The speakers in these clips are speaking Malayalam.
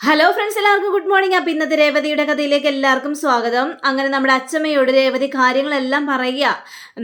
ഹലോ ഫ്രണ്ട്സ് എല്ലാവർക്കും ഗുഡ് മോർണിംഗ് അപ്പം ഇന്നത്തെ രേവതിയുടെ കഥയിലേക്ക് എല്ലാവർക്കും സ്വാഗതം. അങ്ങനെ നമ്മുടെ അച്ഛമ്മയോട് രേവതി കാര്യങ്ങളെല്ലാം പറയുക.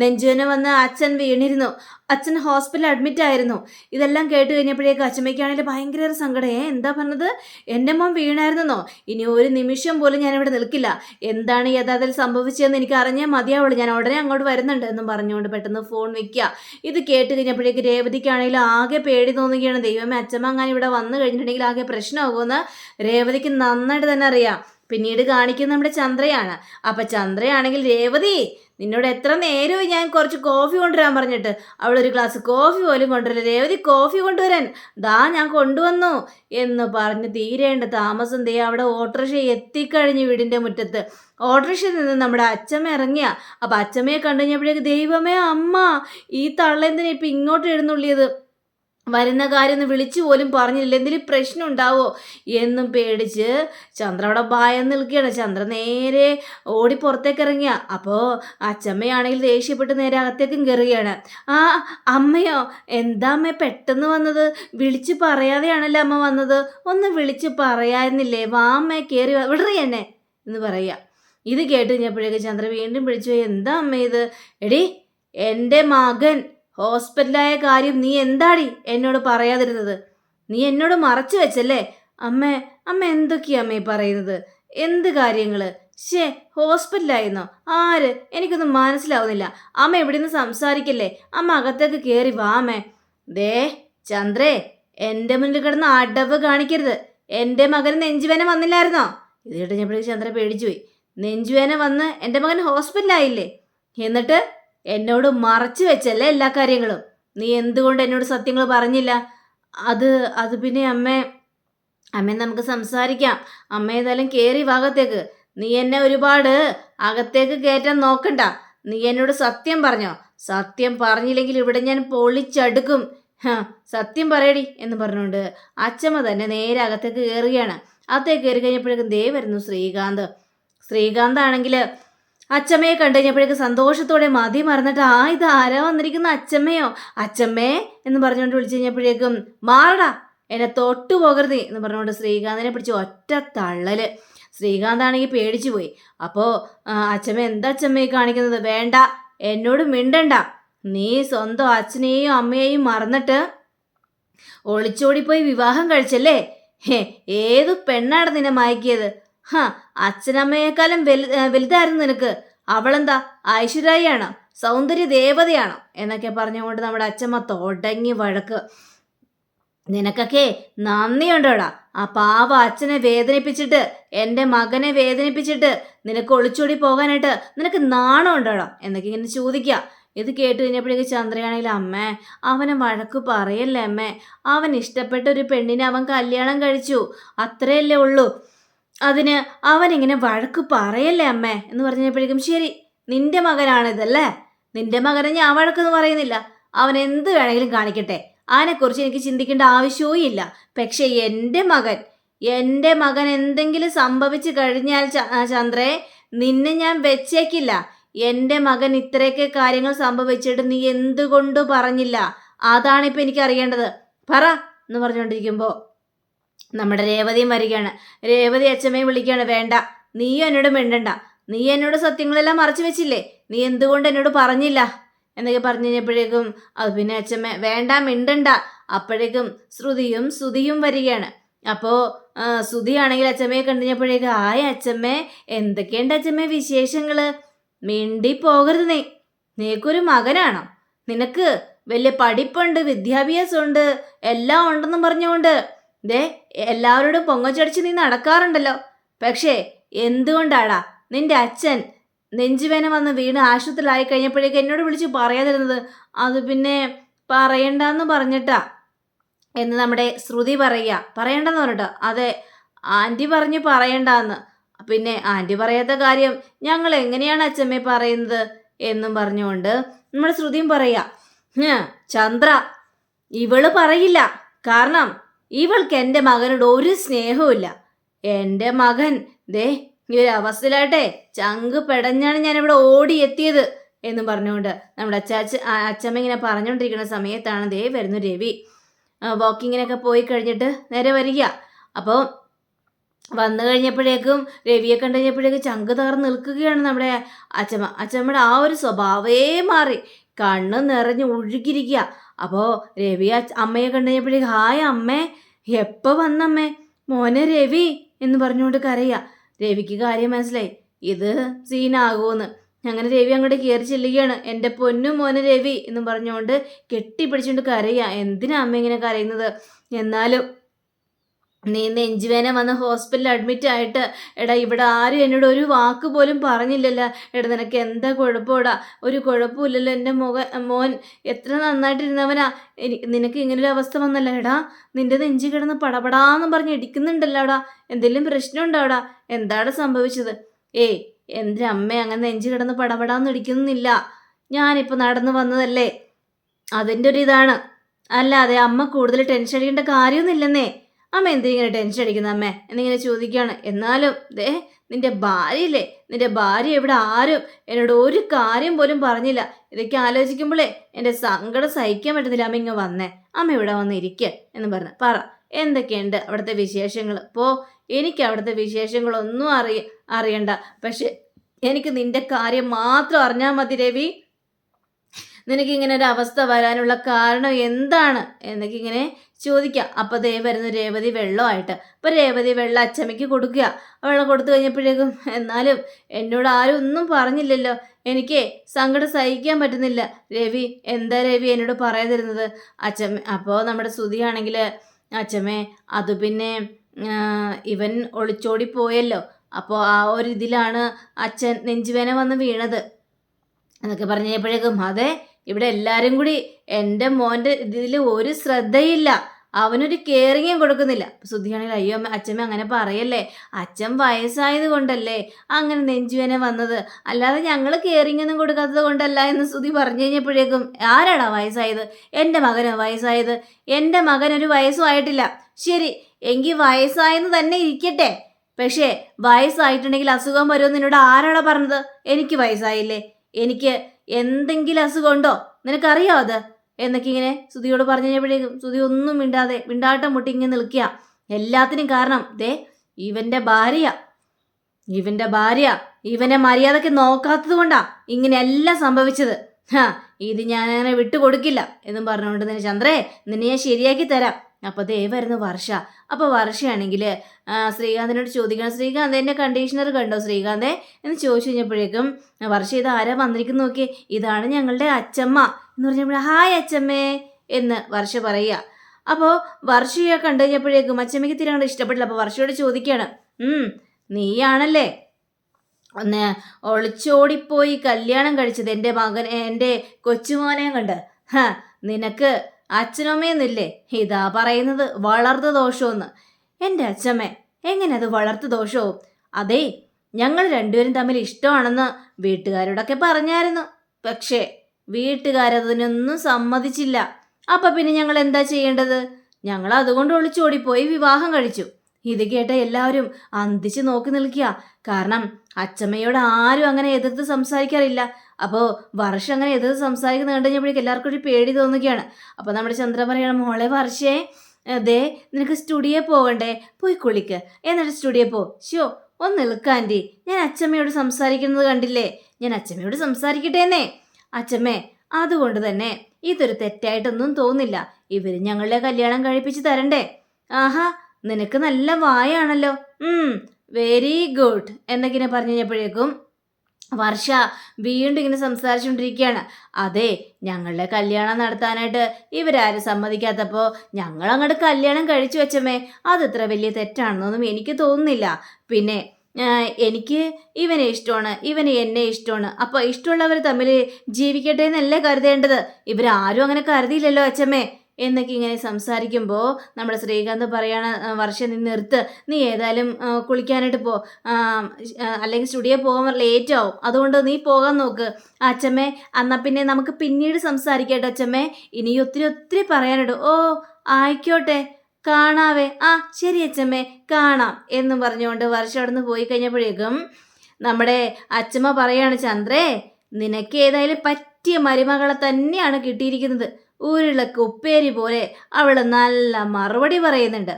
നെഞ്ചുവിന് വന്ന് അച്ഛൻ വീണിരുന്നു. അച്ഛൻ ഹോസ്പിറ്റലിൽ അഡ്മിറ്റ് ആയിരുന്നു. ഇതെല്ലാം കേട്ട് കഴിഞ്ഞപ്പോഴേക്ക് അച്ഛമ്മയ്ക്കാണെങ്കിൽ ഭയങ്കര സങ്കടം. ഏ എന്താ പറഞ്ഞത്? എന്റെ മോൻ വീണായിരുന്നോ ഇനി ഒരു നിമിഷം പോലും ഞാനിവിടെ നിൽക്കില്ല. എന്താണ് യഥാർത്ഥത്തിൽ സംഭവിച്ചതെന്ന് എനിക്ക് അറിഞ്ഞാൽ മതിയാവുള്ളൂ. ഞാൻ ഉടനെ അങ്ങോട്ട് വരുന്നുണ്ട് എന്നും പറഞ്ഞുകൊണ്ട് പെട്ടെന്ന് ഫോൺ വെക്കുക ഇത് കേട്ട് കഴിഞ്ഞപ്പോഴേക്ക് രേവതിക്കാണെങ്കിൽ ആകെ പേടി തോന്നുകയാണ്. ദൈവമേ അച്ഛമ്മ അങ്ങനെ ഇവിടെ വന്നു കഴിഞ്ഞിട്ടുണ്ടെങ്കിൽ ആകെ പ്രശ്നമാകുമെന്ന് രേവതിക്ക് നന്നായിട്ട് തന്നെ അറിയാം. പിന്നീട് കാണിക്കുന്നത് നമ്മുടെ ചന്ദ്രയാണ്. അപ്പം ചന്ദ്രയാണെങ്കിൽ രേവതി നിന്നോട് എത്ര നേരമായി ഞാൻ കുറച്ച് കോഫി കൊണ്ടുവരാൻ പറഞ്ഞിട്ട്. അവളൊരു ഗ്ലാസ് കോഫി പോലും കൊണ്ടുവരില്ല. രേവതി കോഫി കൊണ്ടുവരാൻ. ദാ ഞാൻ കൊണ്ടുവന്നു എന്ന് പറഞ്ഞ് തീരേണ്ട താമസം ദേ അവിടെ ഓട്ടോറിക്ഷ എത്തിക്കഴിഞ്ഞു വീടിന്റെ മുറ്റത്ത്. ഓട്ടോറിക്ഷയിൽ നിന്ന് നമ്മുടെ അച്ഛമ്മ ഇറങ്ങിയ. അപ്പം അച്ഛമ്മയെ കണ്ടു കഴിഞ്ഞപ്പോഴേക്ക് ദൈവമേ അമ്മ ഈ തള്ളെന്തിനാ ഇപ്പം ഇങ്ങോട്ട് എഴുന്നള്ളിയത്? വരുന്ന കാര്യം ഒന്ന് വിളിച്ചു പോലും പറഞ്ഞില്ല എന്തെങ്കിലും പ്രശ്നം ഉണ്ടാവോ എന്നും പേടിച്ച് ചന്ദ്ര അവിടെ ഭയം നിൽക്കുകയാണ്. ചന്ദ്ര നേരെ ഓടി പുറത്തേക്ക് ഇറങ്ങിയ അപ്പോൾ അച്ചമ്മയാണെങ്കിൽ ദേഷ്യപ്പെട്ട് നേരെ അകത്തേക്കും കയറുകയാണ്. ആ അമ്മയോ എന്താ അമ്മ പെട്ടെന്ന് വന്നത്? വിളിച്ച് പറയാതെയാണല്ലോ അമ്മ വന്നത്? ഒന്ന് വിളിച്ച് പറയായിരുന്നില്ലേ വാ അമ്മ കയറി വിടറി എന്നെ എന്ന് പറയുക. ഇത് കേട്ട് കഴിഞ്ഞപ്പോഴേക്ക് ചന്ദ്ര വീണ്ടും വിളിച്ചു എന്താ അമ്മ ഇത്? എടി എന്റെ മകൻ ഹോസ്പിറ്റലായ കാര്യം നീ എന്താടി എന്നോട് പറയാതിരുന്നത്? നീ എന്നോട് മറച്ചു വെച്ചല്ലേ? അമ്മ അമ്മ എന്തൊക്കെയാ അമ്മ പറയുന്നത്? എന്ത് കാര്യങ്ങൾ? ഷേ ഹോസ്പിറ്റലായിരുന്നോ? ആര്? എനിക്കൊന്നും മനസ്സിലാവുന്നില്ല. അമ്മ എവിടുന്ന് സംസാരിക്കല്ലേ? അമ്മ അകത്തേക്ക് കയറി വാമേ ദേ ചന്ദ്രേ എന്റെ മുന്നിൽ കിടന്ന് അടവ് കാണിക്കരുത്. എന്റെ മകന് നെഞ്ചുവേന വന്നില്ലായിരുന്നോ? ഇത് കേട്ട് ഞാൻ ചന്ദ്ര പേടിച്ചു പോയി നെഞ്ചുവേന വന്ന് എന്റെ മകൻ ഹോസ്പിറ്റലായില്ലേ? എന്നിട്ട് എന്നോട് മറച്ചു വെച്ചല്ലേ എല്ലാ കാര്യങ്ങളും. നീ എന്തുകൊണ്ട് എന്നോട് സത്യങ്ങൾ പറഞ്ഞില്ല? അത് അത് പിന്നെ അമ്മേ അമ്മേ നമുക്ക് സംസാരിക്കാം. അമ്മ ഏതായാലും കയറി ഭാഗത്തേക്ക് നീ എന്നെ ഒരുപാട് അകത്തേക്ക് കയറ്റാൻ നോക്കണ്ട. നീ എന്നോട് സത്യം പറഞ്ഞോ? സത്യം പറഞ്ഞില്ലെങ്കിൽ ഇവിടെ ഞാൻ പൊളിച്ചടുക്കും. സത്യം പറയടി എന്ന് പറഞ്ഞുകൊണ്ട് അച്ചമ്മ തന്നെ നേരെ അകത്തേക്ക് കയറുകയാണ് അകത്തേക്ക് കയറി കഴിഞ്ഞപ്പോഴേക്കും ദേ വരുന്നു ശ്രീകാന്ത്. ശ്രീകാന്ത് ആണെങ്കിൽ അച്ചമ്മയെ കണ്ടുകഴിഞ്ഞപ്പോഴേക്ക് സന്തോഷത്തോടെ മതി മറന്നിട്ട് ആ ഇത് ആരാ വന്നിരിക്കുന്ന അച്ചമ്മയോ? അച്ചമ്മേ എന്ന് പറഞ്ഞുകൊണ്ട് വിളിച്ചു കഴിഞ്ഞപ്പോഴേക്കും മാറടാ എന്നെ തൊട്ടു പോകരുത് എന്ന് പറഞ്ഞുകൊണ്ട് ശ്രീകാന്തിനെ പിടിച്ച് ഒറ്റ തള്ളൽ. ശ്രീകാന്താണെങ്കിൽ പേടിച്ചു പോയി. അപ്പോൾ അച്ചമ്മ എന്താ അച്ചമ്മയെ കാണിക്കുന്നത്? വേണ്ട എന്നോട് മിണ്ടണ്ട. നീ സ്വന്തം അച്ഛനെയും അമ്മയെയും മറന്നിട്ട് ഒളിച്ചോടിപ്പോയി വിവാഹം കഴിച്ചല്ലേ? ഏത് പെണ്ണാണ് നിന്നെ മയക്കിയത്? ഹാ അച്ഛനമ്മയെക്കാളും വലു വലുതായിരുന്നു നിനക്ക്. അവളെന്താ ഐശ്വര്യയാണ് സൗന്ദര്യ ദേവതയാണ്? എന്നൊക്കെ പറഞ്ഞുകൊണ്ട് നമ്മുടെ അച്ഛമ്മ തുടങ്ങി വഴക്ക്. നിനക്കൊക്കെ നന്ദിയുണ്ടോടാ? ആ പാവ അച്ഛനെ വേദനിപ്പിച്ചിട്ട് എന്റെ മകനെ വേദനിപ്പിച്ചിട്ട് നിനക്ക് ഒളിച്ചോടി പോകാനായിട്ട് നിനക്ക് നാണമുണ്ടോടാ? എന്നൊക്കെ ഇങ്ങനെ ചോദിക്കുക. ഇത് കേട്ട് കഴിഞ്ഞപ്പോഴേക്ക് ചന്ദ്രയാണെങ്കിൽ അമ്മേ അവനെ വഴക്ക് പറയല്ലേ അമ്മേ? അവൻ ഇഷ്ടപ്പെട്ട ഒരു പെണ്ണിനെ അവൻ കല്യാണം കഴിച്ചു. അത്രയല്ലേ ഉള്ളൂ. അതിന് അവൻ ഇങ്ങനെ വഴക്ക് പറയല്ലേ അമ്മേ എന്ന് പറഞ്ഞപ്പോഴേക്കും ശരി നിന്റെ മകനാണിതല്ലേ? നിന്റെ മകനെ ഞാൻ വഴക്കെന്ന് പറയുന്നില്ല. അവൻ എന്ത് വേണമെങ്കിലും കാണിക്കട്ടെ. ആനെക്കുറിച്ച് എനിക്ക് ചിന്തിക്കേണ്ട ആവശ്യവും ഇല്ല. പക്ഷെ എന്റെ മകൻ എന്റെ മകൻ എന്തെങ്കിലും സംഭവിച്ചു കഴിഞ്ഞാൽ ചന്ദ്രേ നിന്നെ ഞാൻ വെച്ചേക്കില്ല. എന്റെ മകൻ ഇത്രയൊക്കെ കാര്യങ്ങൾ സംഭവിച്ചിട്ട് നീ എന്തുകൊണ്ട് പറഞ്ഞില്ല? അതാണിപ്പോൾ എനിക്ക് അറിയേണ്ടത് പറ എന്ന് പറഞ്ഞുകൊണ്ടിരിക്കുമ്പോൾ നമ്മുടെ രേവതിയും വരികയാണ്. രേവതി അച്ഛമ്മയും വിളിക്കുകയാണ് വേണ്ട നീ എന്നോട് മിണ്ടണ്ട. നീ എന്നോട് സത്യങ്ങളെല്ലാം മറച്ചു വെച്ചില്ലേ? നീ എന്തുകൊണ്ട് എന്നോട് പറഞ്ഞില്ല? എന്നൊക്കെ പറഞ്ഞു കഴിഞ്ഞപ്പോഴേക്കും അത് പിന്നെ അച്ഛമ്മ വേണ്ട മിണ്ടണ്ട. അപ്പോഴേക്കും ശ്രുതിയും ശ്രുതിയും വരികയാണ്. അപ്പോൾ ശ്രുതിയാണെങ്കിൽ അച്ഛമ്മയെ കണ്ടുകഴിഞ്ഞപ്പോഴേക്കും ആയ അച്ഛമ്മേ എന്തൊക്കെയുണ്ട് അച്ഛമ്മേ വിശേഷങ്ങൾ മിണ്ടി പോകരുത് നീ. നീക്കൊരു മകനാണോ. നിനക്ക് വലിയ പഠിപ്പുണ്ട് വിദ്യാഭ്യാസമുണ്ട് എല്ലാം ഉണ്ടെന്നും പറഞ്ഞുകൊണ്ട്. ദേ എല്ലാവരോടും പൊങ്ങച്ചടിച്ച് നീ നടക്കാറുണ്ടല്ലോ. പക്ഷേ എന്തുകൊണ്ടാടാ നിന്റെ അച്ഛൻ നെഞ്ചുവേന വന്ന് വീണ് ആശുപത്രിയിലായി കഴിഞ്ഞപ്പോഴേക്ക് എന്നോട് വിളിച്ച് പറയാതിരുന്നത്? അത് പിന്നെ പറയണ്ടെന്ന് പറഞ്ഞിട്ടാ. എന്ന് നമ്മുടെ ശ്രുതി പറയുക. പറയണ്ടെന്ന് പറഞ്ഞിട്ടോ. അതെ ആന്റി പറഞ്ഞ് പറയണ്ടെന്ന്. പിന്നെ ആന്റി പറയാത്ത കാര്യം ഞങ്ങൾ എങ്ങനെയാണ് അച്ഛമ്മ പറയുന്നത്? എന്നും പറഞ്ഞുകൊണ്ട് നമ്മുടെ ശ്രുതിയും പറയുക. ചന്ദ്ര ഇവൾ പറയില്ല. കാരണം ഇവൾക്ക് എന്റെ മകനോട് ഒരു സ്നേഹവുമില്ല. എന്റെ മകൻ ദേ ഈ ഒരു അവസ്ഥയിലാട്ടെ ചങ്ക് പെടഞ്ഞാണ് ഞാൻ ഇവിടെ ഓടി എത്തിയത് എന്നും പറഞ്ഞുകൊണ്ട് നമ്മുടെ അച്ചാച്ച അച്ചമ്മ ഇങ്ങനെ പറഞ്ഞുകൊണ്ടിരിക്കുന്ന സമയത്താണ് ദേ വരുന്നു രവി. വാക്കിങ്ങിനൊക്കെ പോയി കഴിഞ്ഞിട്ട് നേരെ വരിക. അപ്പോൾ വന്നു കഴിഞ്ഞപ്പോഴേക്കും രവിയെ കണ്ടു കഴിഞ്ഞപ്പോഴേക്കും ചങ്ക് തകർന്ന് നിൽക്കുകയാണ് നമ്മുടെ അച്ചമ്മ. അച്ചമ്മയുടെ ആ ഒരു സ്വഭാവേ മാറി. കണ്ണ് നിറഞ്ഞ് ഒഴുകിയിരിക്കുക അപ്പോൾ രവി അമ്മയെ കണ്ടപ്പോഴേ ഹായ് അമ്മേ എപ്പോൾ വന്നമ്മേ? മോനെ രവി എന്ന് പറഞ്ഞുകൊണ്ട് കരയുക രവിക്ക് കാര്യം മനസ്സിലായി. ഇത് സീനാകുമെന്ന് അങ്ങനെ രവി അങ്ങോട്ട് കയറി ചെല്ലുകയാണ്. എന്റെ പൊന്നു മോനെ രവി എന്ന് പറഞ്ഞുകൊണ്ട് കെട്ടിപ്പിടിച്ചുകൊണ്ട് കരയുക എന്തിനാ അമ്മ ഇങ്ങനെ കരയുന്നത്? എന്നാലും നീ നെഞ്ചുവേന വന്ന് ഹോസ്പിറ്റലിൽ അഡ്മിറ്റ് ആയിട്ട് എടാ ഇവിടെ ആരും എന്നോട് ഒരു വാക്ക് പോലും പറഞ്ഞില്ലല്ലോ. എടാ നിനക്ക് എന്താ കുഴപ്പമിടാ? ഒരു കുഴപ്പമില്ലല്ലോ. എന്റെ മുഖ മോൻ എത്ര നന്നായിട്ടിരുന്നവനാ. എനിക്ക് നിനക്ക് ഇങ്ങനൊരു അവസ്ഥ വന്നല്ലോ. എടാ നിന്റെ നെഞ്ചി കിടന്ന് പടപടാന്ന് പറഞ്ഞ് ഇടിക്കുന്നുണ്ടല്ലോ എടാ. എന്തെങ്കിലും പ്രശ്നമുണ്ടോ എടാ? എന്താണ് സംഭവിച്ചത്? ഏയ് എന്റെ അമ്മ അങ്ങനെ നെഞ്ചി കിടന്ന് പടപടാന്ന് ഇടിക്കുന്നില്ല. ഞാനിപ്പോൾ നടന്നു വന്നതല്ലേ? അതിന്റെ ഒരു ഇതാണ്. അല്ലാതെ അമ്മ കൂടുതൽ ടെൻഷൻ അടിക്കേണ്ട കാര്യമൊന്നുമില്ലെന്നേ. അമ്മ എന്തിങ്ങനെ ടെൻഷൻ അടിക്കുന്ന അമ്മേ? എന്നിങ്ങനെ ചോദിക്കുകയാണ്. എന്നാലും ദേ നിന്റെ ഭാര്യയില്ലേ? നിന്റെ ഭാര്യ ഇവിടെ ആരും എന്നോട് ഒരു കാര്യം പോലും പറഞ്ഞില്ല. ഇതൊക്കെ ആലോചിക്കുമ്പോഴേ എന്റെ സങ്കടം സഹിക്കാൻ പറ്റുന്നില്ല അമ്മ ഇങ്ങ് വന്നേ. അമ്മ ഇവിടെ വന്ന് ഇരിക്കുക എന്ന് പറഞ്ഞു. പറ എന്തൊക്കെയുണ്ട് അവിടുത്തെ വിശേഷങ്ങൾ? പോ എനിക്ക് അവിടുത്തെ വിശേഷങ്ങളൊന്നും അറിയ അറിയണ്ട. പക്ഷെ എനിക്ക് നിന്റെ കാര്യം മാത്രം അറിഞ്ഞാൽ മതി രവി. നിനക്ക് ഇങ്ങനെ ഒരു അവസ്ഥ വരാനുള്ള കാരണം എന്താണ്? എന്നൊക്കെ ഇങ്ങനെ ചോദിക്കുക അപ്പോൾ ദേ വരുന്ന രേവതി വെള്ളമായിട്ട്. അപ്പോൾ രേവതി വെള്ളം അച്ചമ്മയ്ക്ക് കൊടുക്കുക. വെള്ളം കൊടുത്തു കഴിഞ്ഞപ്പോഴേക്കും എന്നാലും എന്നോട് ആരും ഒന്നും പറഞ്ഞില്ലല്ലോ. എനിക്ക് സങ്കടം സഹിക്കാൻ പറ്റുന്നില്ല. രവി എന്താ രവി എന്നോട് പറയാതിരുന്നത് അച്ചമ്മ അപ്പോൾ നമ്മുടെ ശ്രുതിയാണെങ്കിൽ അച്ചമ്മേ അത് പിന്നെ ഇവൻ ഒളിച്ചോടി പോയല്ലോ. അപ്പോൾ ആ ഒരു ഇതിലാണ് അച്ഛൻ നെഞ്ചുവേന വന്ന് വീണത്. എന്നൊക്കെ പറഞ്ഞപ്പോഴേക്കും അതെ ഇവിടെ എല്ലാരും കൂടി എന്റെ മോന്റെ ഇതിൽ ഒരു ശ്രദ്ധയില്ല. അവനൊരു കെയറിങ്ങും കൊടുക്കുന്നില്ല. സുധിയാണെങ്കിൽ അയ്യോ അച്ഛമ്മ അങ്ങനെ പറയല്ലേ? അച്ഛൻ വയസ്സായത് കൊണ്ടല്ലേ അങ്ങനെ നെഞ്ചുവേന വന്നത്? അല്ലാതെ ഞങ്ങൾ കെയറിങ് ഒന്നും കൊടുക്കാത്തത് കൊണ്ടല്ല എന്ന് സുധി പറഞ്ഞു കഴിഞ്ഞപ്പോഴേക്കും ആരാടാ വയസ്സായത്? എന്റെ മകനോ വയസ്സായത്? എന്റെ മകൻ ഒരു വയസ്സും ആയിട്ടില്ല. ശരി എങ്കിൽ വയസ്സായെന്ന് തന്നെ ഇരിക്കട്ടെ. പക്ഷേ വയസ്സായിട്ടുണ്ടെങ്കിൽ അസുഖം വരുമെന്ന് എന്നോട് ആരാടാ പറഞ്ഞത്? എനിക്ക് വയസ്സായില്ലേ? എനിക്ക് എന്തെങ്കിലും അസുഖമുണ്ടോ നിനക്കറിയോ അത്? എന്നൊക്കെ ഇങ്ങനെ സുതിയോട് പറഞ്ഞു കഴിഞ്ഞപ്പോഴേക്കും സുധി ഒന്നും മിണ്ടാതെ മിണ്ടാട്ടം മുട്ടി ഇങ്ങനെ നിൽക്കുക. എല്ലാത്തിനും കാരണം ദേ ഇവന്റെ ഭാര്യ. ഇവന്റെ ഭാര്യ. ഇവനെ മര്യാദയ്ക്ക് നോക്കാത്തത് കൊണ്ടാ ഇങ്ങനെ സംഭവിച്ചത്. ഹാ ഇത് ഞാൻ അങ്ങനെ വിട്ടുകൊടുക്കില്ല. എന്നും പറഞ്ഞുകൊണ്ട് നിന്നെ ചന്ദ്രേ നിന്നെ ഞാൻ ശരിയാക്കി തരാം. അപ്പോൾ ദേ വരുന്നു വർഷ. അപ്പോൾ വർഷയാണെങ്കിൽ ശ്രീകാന്തിനോട് ചോദിക്കണം. ശ്രീകാന്ത് എന്റെ കണ്ടീഷണർ കണ്ടോ ശ്രീകാന്തേ? എന്ന് ചോദിച്ചു കഴിഞ്ഞപ്പോഴേക്കും വർഷ ഇത് ആരാ വന്നിരിക്കുന്നു നോക്കി ഇതാണ് ഞങ്ങളുടെ അച്ചമ്മ. എന്ന് പറഞ്ഞപ്പോൾ ഹായ് അച്ചമ്മേ എന്ന് വർഷ പറയുക. അപ്പോൾ വർഷയെ കണ്ടു കഴിഞ്ഞപ്പോഴേക്കും അച്ചമ്മയ്ക്ക് തീരെ അങ്ങോട്ട് ഇഷ്ടപ്പെട്ടില്ല. അപ്പോൾ വർഷയോട് ചോദിക്കുകയാണ് നീയാണല്ലേ? ഒന്ന് ഒളിച്ചോടിപ്പോയി കല്യാണം കഴിച്ചത് എന്റെ മകൻ എന്റെ കൊച്ചുമോനെ കണ്ട്. നിനക്ക് അച്ഛനമ്മയെന്നില്ലേ? ഇതാ പറയുന്നത് വളർത്തു ദോഷമെന്ന്. എന്റെ അച്ഛമ്മേ എങ്ങനെ അത് വളർത്തു ദോഷവും? അതേ ഞങ്ങൾ രണ്ടുപേരും തമ്മിൽ ഇഷ്ടമാണെന്ന് വീട്ടുകാരോടൊക്കെ പറഞ്ഞായിരുന്നു. പക്ഷേ വീട്ടുകാരതിനൊന്നും സമ്മതിച്ചില്ല. അപ്പൊ പിന്നെ ഞങ്ങൾ എന്താ ചെയ്യേണ്ടത്? ഞങ്ങൾ അതുകൊണ്ട് ഒളിച്ചോടിപ്പോയി വിവാഹം കഴിച്ചു. ഇത് കേട്ട എല്ലാവരും അന്തിച്ച് നോക്കി നിൽക്കുക. കാരണം അച്ചമ്മയോട് ആരും അങ്ങനെ എതിർത്ത് സംസാരിക്കാറില്ല. അപ്പോൾ വർഷം അങ്ങനെ എതിർത്ത് സംസാരിക്കുന്ന കണ്ടു കഴിഞ്ഞപ്പോഴേക്കും എല്ലാവർക്കും ഒരു പേടി തോന്നുകയാണ്. അപ്പോൾ നമ്മുടെ ചന്ദ്ര പറയണം മോളെ വർഷേ അതെ നിനക്ക് സ്റ്റുഡിയോ പോകണ്ടേ? പോയി കുളിക്ക്. എന്നിട്ട് സ്റ്റുഡിയോ പോ. ഷോ ഒന്ന് നിൽക്കാന്റി. ഞാൻ അച്ചമ്മയോട് സംസാരിക്കുന്നത് കണ്ടില്ലേ? ഞാൻ അച്ചമ്മയോട് സംസാരിക്കട്ടേന്നേ. അച്ചമ്മേ അതുകൊണ്ട് തന്നെ ഇതൊരു തെറ്റായിട്ടൊന്നും തോന്നില്ല. ഇവർ ഞങ്ങളുടെ കല്യാണം കഴിപ്പിച്ച് തരണ്ടേ. ആഹാ നിനക്ക് നല്ല വായാണല്ലോ. വെരി ഗുഡ് എന്നൊക്കെ പറഞ്ഞു കഴിഞ്ഞപ്പോഴേക്കും വർഷ വീണ്ടും ഇങ്ങനെ സംസാരിച്ചുകൊണ്ടിരിക്കുകയാണ്. അതെ ഞങ്ങളുടെ കല്യാണം നടത്താനായിട്ട് ഇവരാരും സമ്മതിക്കാത്തപ്പോൾ ഞങ്ങൾ അങ്ങോട്ട് കല്യാണം കഴിച്ചു വെച്ചമേ അത് ഇത്ര വലിയ തെറ്റാണെന്നൊന്നും എനിക്ക് തോന്നുന്നില്ല. പിന്നെ എനിക്ക് ഇവനെ ഇഷ്ടമാണ് ഇവന് എന്നെ ഇഷ്ടമാണ്. അപ്പോൾ ഇഷ്ടമുള്ളവർ തമ്മിൽ ജീവിക്കട്ടെ എന്നല്ലേ കരുതേണ്ടത്? ഇവരാരും അങ്ങനെ കരുതിയില്ലല്ലോ അച്ഛമ്മേ. എന്നൊക്കെ ഇങ്ങനെ സംസാരിക്കുമ്പോൾ നമ്മുടെ ശ്രീകാന്ത് പറയാണ് "ആ, വർഷം നീ നിർത്ത്. നീ ഏതായാലും കുളിക്കാനായിട്ട് പോ. അല്ലെങ്കിൽ സ്റ്റുഡിയോ പോകാൻ ലേറ്റ് ആവും അതുകൊണ്ട് നീ പോകാൻ നോക്ക്. അച്ഛമ്മേ എന്നാൽ പിന്നെ നമുക്ക് പിന്നീട് സംസാരിക്കട്ടെ അച്ഛമ്മേ. ഇനി ഒത്തിരി ഒത്തിരി പറയാനുണ്ട്. ഓ ആയിക്കോട്ടെ. കാണാവേ. ആ ശരി അച്ഛമ്മേ. കാണാം. എന്ന് പറഞ്ഞുകൊണ്ട് വർഷം അവിടെ നിന്ന് പോയി കഴിഞ്ഞപ്പോഴേക്കും നമ്മുടെ അച്ഛമ്മ പറയാണ് ചന്ദ്രേ നിനക്ക് ഏതായാലും പറ്റിയ മരുമകളെ തന്നെയാണ് കിട്ടിയിരിക്കുന്നത്. ഉരുളക്ക് ഉപ്പേരി പോലെ അവൾ നല്ല മറുപടി പറയുന്നുണ്ട്.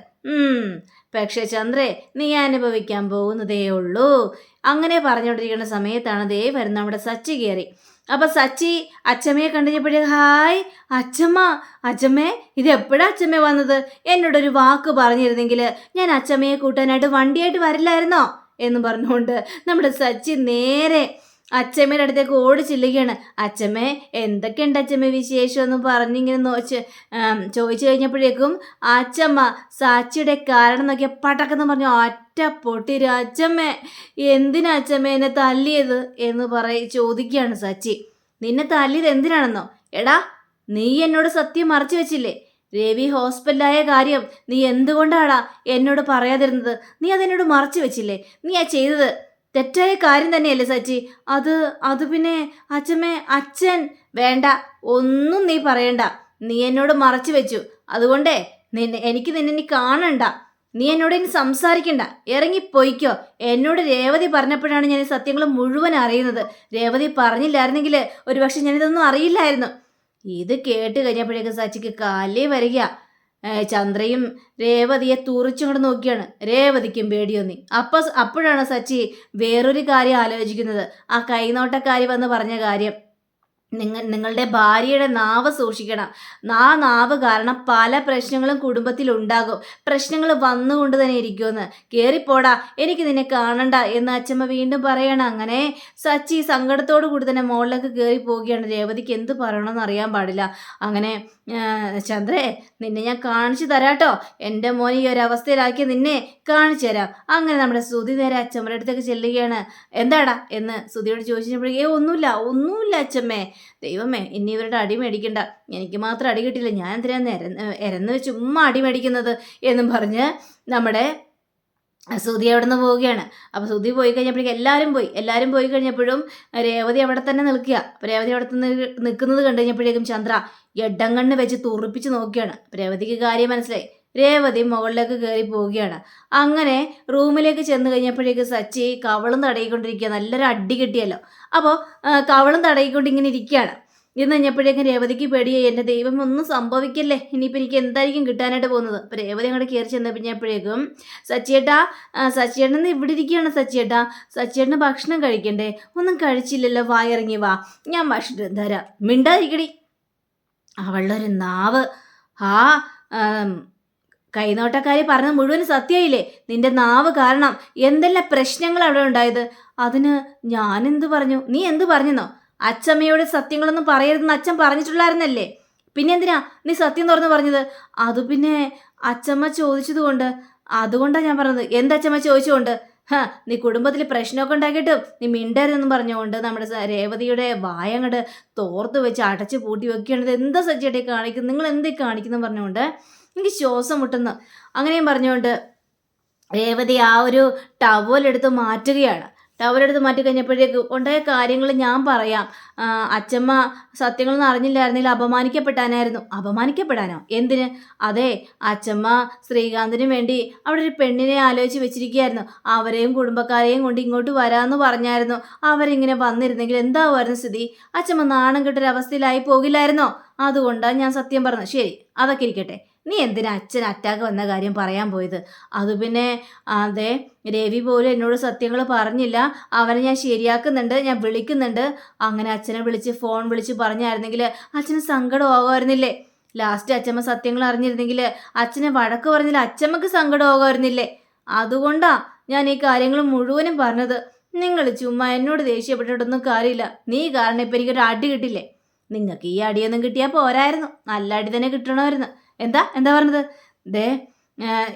പക്ഷെ ചന്ദ്രേ നീ അനുഭവിക്കാൻ പോകുന്നതേ ഉള്ളൂ. അങ്ങനെ പറഞ്ഞുകൊണ്ടിരിക്കുന്ന സമയത്താണ് ദേ വരുന്ന നമ്മുടെ സച്ചി കയറി. അപ്പൊ സച്ചി അച്ഛമ്മയെ കണ്ടുകഴിഞ്ഞപ്പോഴേ ഹായ് അച്ഛമ്മ അച്ഛമ്മേ ഇത് എപ്പോഴാ അച്ചമ്മ വന്നത്? എന്നോടൊരു വാക്ക് പറഞ്ഞിരുന്നെങ്കിൽ ഞാൻ അച്ഛമ്മയെ കൂട്ടാനായിട്ട് വണ്ടിയായിട്ട് വരില്ലായിരുന്നോ? എന്ന് പറഞ്ഞുകൊണ്ട് നമ്മുടെ സച്ചി നേരെ അച്ചമ്മയുടെ അടുത്തേക്ക് ഓടി ചെല്ലുകയാണ്. അച്ചമ്മേ എന്തൊക്കെയുണ്ട് അച്ചമ്മ വിശേഷം എന്ന് പറഞ്ഞിങ്ങനെ നോച്ച് ചോദിച്ചു കഴിഞ്ഞപ്പോഴേക്കും അച്ചമ്മ സാച്ചിയുടെ കാരണം നോക്കിയ പടക്കെന്ന് പറഞ്ഞു ഒറ്റ പൊട്ടിരു അച്ചമ്മേ എന്തിനാ അച്ചമ്മ എന്നെ തല്ലിയത്? എന്ന് പറയ ചോദിക്കുകയാണ് സച്ചി. നിന്നെ തല്ലിയത് എന്തിനാണെന്നോ? എടാ നീ എന്നോട് സത്യം മറച്ചു വെച്ചില്ലേ? രവി ഹോസ്പിറ്റലായ കാര്യം നീ എന്തുകൊണ്ടാടാ എന്നോട് പറയാതിരുന്നത്? നീ അതെന്നോട് മറച്ചു വെച്ചില്ലേ? നീ ആ ചെയ്തത്? തെറ്റായ കാര്യം തന്നെയല്ലേ സച്ചി? അത് അത് പിന്നെ അച്ഛമ്മേ അച്ഛൻ വേണ്ട ഒന്നും നീ പറയണ്ട. നീ എന്നോട് മറച്ചു വെച്ചു. അതുകൊണ്ടേ നിന്നെ എനിക്ക് നിന്നെ നീ കാണണ്ട. നീ എന്നോട് ഇനി സംസാരിക്കണ്ട. ഇറങ്ങിപ്പോയിക്കോ എന്നോട് രേവതി പറഞ്ഞപ്പോഴാണ് ഞാൻ ഈ സത്യങ്ങൾ മുഴുവൻ അറിയുന്നത്. രേവതി പറഞ്ഞില്ലായിരുന്നെങ്കിൽ ഒരുപക്ഷെ ഞാനിതൊന്നും അറിയില്ലായിരുന്നു. ഇത് കേട്ട് കഴിഞ്ഞപ്പോഴേക്ക് സച്ചിക്ക് കാലേ വരിക. ചന്ദ്രയും രേവതിയെ തുറിച്ചുകൊണ്ട് നോക്കിയാണ്. രേവതിക്കും പേടിയൊന്നി അപ്പൊ അപ്പോഴാണ് സച്ചി വേറൊരു കാര്യം ആലോചിക്കുന്നത്. ആ കൈനോട്ടക്കാരി വന്ന് പറഞ്ഞ കാര്യം. നിങ്ങൾ നിങ്ങളുടെ ഭാര്യയുടെ നാവ് സൂക്ഷിക്കണം. ആ നാവ് കാരണം പല പ്രശ്നങ്ങളും കുടുംബത്തിൽ ഉണ്ടാകും. പ്രശ്നങ്ങൾ വന്നുകൊണ്ട് തന്നെ ഇരിക്കുമെന്ന്. കയറിപ്പോടാ എനിക്ക് നിന്നെ കാണണ്ട എന്ന് അച്ഛമ്മ വീണ്ടും പറയണം. അങ്ങനെ സച്ചി സങ്കടത്തോടു കൂടി തന്നെ മോളിലേക്ക് കയറി പോവുകയാണ്. രേവതിക്ക് എന്ത് പറയണമെന്ന് അറിയാൻ പാടില്ല. അങ്ങനെ ചന്ദ്രേ നിന്നെ ഞാൻ കാണിച്ചു തരാട്ടോ. എന്റെ മോനെ ഈ ഒരു അവസ്ഥയിലാക്കി നിന്നെ കാണിച്ചു തരാം. അങ്ങനെ നമ്മുടെ സുതി നേരെ അച്ഛമ്മയുടെ അടുത്തേക്ക് ചെല്ലുകയാണ്. എന്താടാ എന്ന് സുതിയോട് ചോദിച്ചപ്പോഴേ ഒന്നുമില്ല ഒന്നുമില്ല അച്ഛമ്മേ ദൈവമേ ഇനി ഇവരുടെ അടി മേടിക്കണ്ട. എനിക്ക് മാത്രം അടി കിട്ടില്ല ഞാൻ എന്തിനാന്ന് എരന്ന് എരന്ന് വെച്ച് ഉമ്മ അടി മേടിക്കുന്നത് എന്നും പറഞ്ഞ് നമ്മുടെ സുധി അവിടെ നിന്ന് പോവുകയാണ്. അപ്പോൾ സുധി പോയി കഴിഞ്ഞപ്പോഴേക്കും എല്ലാവരും പോയി. എല്ലാവരും പോയി കഴിഞ്ഞപ്പോഴും രേവതി അവിടെ തന്നെ നിൽക്കുക. അപ്പോൾ രേവതി അവിടെ നിന്ന് നിൽക്കുന്നത് കണ്ടു കഴിഞ്ഞപ്പോഴേക്കും ചന്ദ്ര എടങ്ങണ്ണ് വെച്ച് തുറിപ്പിച്ച് നോക്കുകയാണ്. രേവതിക്ക് കാര്യം മനസ്സിലായി. രേവതി മുകളിലേക്ക് കയറി പോവുകയാണ്. അങ്ങനെ റൂമിലേക്ക് ചെന്ന് കഴിഞ്ഞപ്പോഴേക്ക് സച്ചി കവളും തടയിക്കൊണ്ടിരിക്കുക. നല്ലൊരു അടി കിട്ടിയല്ലോ. അപ്പോൾ കവളും തടയിക്കൊണ്ട് ഇങ്ങനെ ഇരിക്കുകയാണ്. ഇന്ന് കഴിഞ്ഞപ്പോഴേക്കും രേവതിക്ക് പേടിയായി. എന്റെ ദൈവം ഒന്നും സംഭവിക്കല്ലേ? ഇനിയിപ്പോൾ എനിക്ക് എന്തായിരിക്കും കിട്ടാനായിട്ട് പോകുന്നത്? അപ്പോൾ രേവതി അങ്ങോട്ട് കയറി ചെന്ന് ചെന്നപ്പോഴേക്കും സച്ചിയേട്ടാ സച്ചിയേട്ടൻ ഇവിടെ ഇരിക്കുകയാണ് സച്ചിയേട്ടാ. സച്ചിയേട്ടന് ഭക്ഷണം കഴിക്കണ്ടേ? ഒന്നും കഴിച്ചില്ലല്ലോ. വായിറങ്ങി വാ. ഞാൻ ഭക്ഷണം തരാം. മിണ്ടാതിരിക്കടി. അവളുടെ ഒരു നാവ്. ആ കൈനോട്ടക്കാരി പറഞ്ഞ മുഴുവൻ സത്യമായില്ലേ? നിന്റെ നാവ് കാരണം എന്തെല്ലാം പ്രശ്നങ്ങൾ അവിടെ ഉണ്ടായത്? അതിന് ഞാനെന്ത് പറഞ്ഞു? നീ എന്ത് പറഞ്ഞെന്നോ? അച്ചമ്മയോട് സത്യങ്ങളൊന്നും പറയരുതെന്ന് അച്ഛൻ പറഞ്ഞിട്ടുള്ളായിരുന്നല്ലേ? പിന്നെ എന്തിനാ നീ സത്യം തുറന്നു പറഞ്ഞത്? അത് പിന്നെ അച്ചമ്മ ചോദിച്ചതുകൊണ്ട്. അതുകൊണ്ടാണ് ഞാൻ പറഞ്ഞത്. എന്തച്ചമ്മ ചോദിച്ചുകൊണ്ട് ഹാ നീ കുടുംബത്തിൽ പ്രശ്നമൊക്കെ ഉണ്ടാക്കിയിട്ടും നീ മിണ്ടരുതെന്ന് പറഞ്ഞുകൊണ്ട് നമ്മുടെ രേവതിയുടെ വായങ്ങട് തോർത്ത് വെച്ച് അടച്ച് പൂട്ടി വെക്കുകയാണത്. എന്താ സജ്ജയുടെ കാണിക്കുന്നത്? നിങ്ങൾ എന്തേ കാണിക്കുന്നു പറഞ്ഞുകൊണ്ട് എനിക്ക് ശ്വാസം മുട്ടുന്നു. അങ്ങനെയും പറഞ്ഞുകൊണ്ട് രേവതി ആ ഒരു ടവലെടുത്ത് മാറ്റുകയാണ്. ടവലെടുത്ത് മാറ്റി കഴിഞ്ഞപ്പോഴേക്ക് ഉണ്ടായ കാര്യങ്ങൾ ഞാൻ പറയാം. അച്ചമ്മ സത്യങ്ങളൊന്നും അറിഞ്ഞില്ലായിരുന്നെങ്കിൽ അപമാനിക്കപ്പെട്ടാനായിരുന്നു. അപമാനിക്കപ്പെടാനോ? എന്തിന്? അതെ അച്ചമ്മ ശ്രീകാന്തിന് വേണ്ടി അവിടെ ഒരു പെണ്ണിനെ ആലോചിച്ച് വെച്ചിരിക്കുകയായിരുന്നു. അവരെയും കുടുംബക്കാരെയും കൊണ്ട് ഇങ്ങോട്ട് വരാമെന്ന് പറഞ്ഞായിരുന്നു. അവരിങ്ങനെ വന്നിരുന്നെങ്കിൽ എന്താവുമായിരുന്നു സ്ഥിതി? അച്ചമ്മ നാണം കിട്ടൊരവസ്ഥയിലായി പോകില്ലായിരുന്നോ? അതുകൊണ്ടാണ് ഞാൻ സത്യം പറഞ്ഞത്. ശരി അതൊക്കെ ഇരിക്കട്ടെ. നീ എന്തിനാ അച്ഛൻ അറ്റാക്ക് വന്ന കാര്യം പറയാൻ പോയത്? അത് പിന്നെ അതെ രവി പോലും എന്നോട് സത്യങ്ങൾ പറഞ്ഞില്ല. അവനെ ഞാൻ ശരിയാക്കുന്നുണ്ട് ഞാൻ വിളിക്കുന്നുണ്ട്. അങ്ങനെ അച്ഛനെ വിളിച്ച് ഫോൺ വിളിച്ച് പറഞ്ഞായിരുന്നെങ്കിൽ അച്ഛന് സങ്കടമാകുമായിരുന്നില്ലേ? ലാസ്റ്റ് അച്ഛമ്മ സത്യങ്ങൾ അറിഞ്ഞിരുന്നെങ്കിൽ അച്ഛനെ വഴക്ക് പറഞ്ഞില്ല അച്ഛമ്മക്ക് സങ്കടമാകുമായിരുന്നില്ലേ? അതുകൊണ്ടാ ഞാൻ ഈ കാര്യങ്ങൾ മുഴുവനും പറഞ്ഞത്. നിങ്ങൾ ചുമ്മാ എന്നോട് ദേഷ്യപ്പെട്ടിട്ടൊന്നും കാര്യമില്ല. നീ കാരണം ഇപ്പം എനിക്കൊരു അടി കിട്ടില്ലേ? നിങ്ങൾക്ക് ഈ അടിയൊന്നും കിട്ടിയാൽ പോരായിരുന്നു. നല്ല അടി തന്നെ കിട്ടണമായിരുന്നു. എന്താ? എന്താ പറഞ്ഞത്? ദേ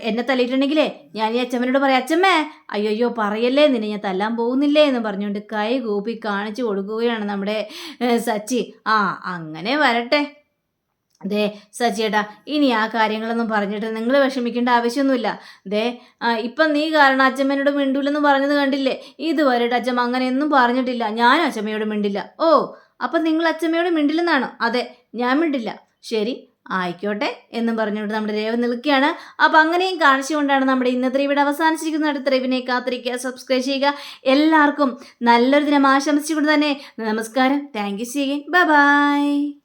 എന്നെ തല്ലിയിട്ടുണ്ടെങ്കിലേ ഞാൻ ഈ അച്ഛമ്മനോട് പറയാം അച്ഛമ്മേ അയ്യോ പറയല്ലേ നിന്നെ ഞാൻ തല്ലാൻ പോകുന്നില്ലേ എന്ന് പറഞ്ഞുകൊണ്ട് കൈ കൂപ്പി കാണിച്ചു കൊടുക്കുകയാണ് നമ്മുടെ സച്ചി. ആ അങ്ങനെ വരട്ടെ. ദേ സച്ചിയേട്ടാ ഇനി ആ കാര്യങ്ങളൊന്നും പറഞ്ഞിട്ട് നിങ്ങൾ വിഷമിക്കേണ്ട ആവശ്യമൊന്നുമില്ല. ദേ ഇപ്പം നീ കാരണം അച്ഛമ്മേനോട് മിണ്ടൂലെന്ന് പറഞ്ഞത് കണ്ടില്ലേ? ഇതുവരെ അച്ഛമ്മ അങ്ങനെയൊന്നും പറഞ്ഞിട്ടില്ല. ഞാനും അച്ഛമ്മയോട് മിണ്ടില്ല. ഓ അപ്പം നിങ്ങൾ അച്ഛമ്മയോട് മിണ്ടില്ലെന്നാണോ? അതെ ഞാൻ മിണ്ടില്ല. ശരി ആയിക്കോട്ടെ എന്നും പറഞ്ഞുകൊണ്ട് നമ്മുടെ രേവ നിൽക്കുകയാണ്. അപ്പം അങ്ങനെയും കാണിച്ചുകൊണ്ടാണ് നമ്മുടെ ഇന്നത്തെ ഇവിടെ അവസാനിച്ചിരിക്കുന്ന അടുത്ത റേവിനെ കാത്തിരിക്കുക സബ്സ്ക്രൈബ് ചെയ്യുക. എല്ലാവർക്കും നല്ലൊരു ദിനം ആശംസിച്ചുകൊണ്ട് തന്നെ നമസ്കാരം. താങ്ക് യു ചെയ്യുകയും ബൈ ബൈ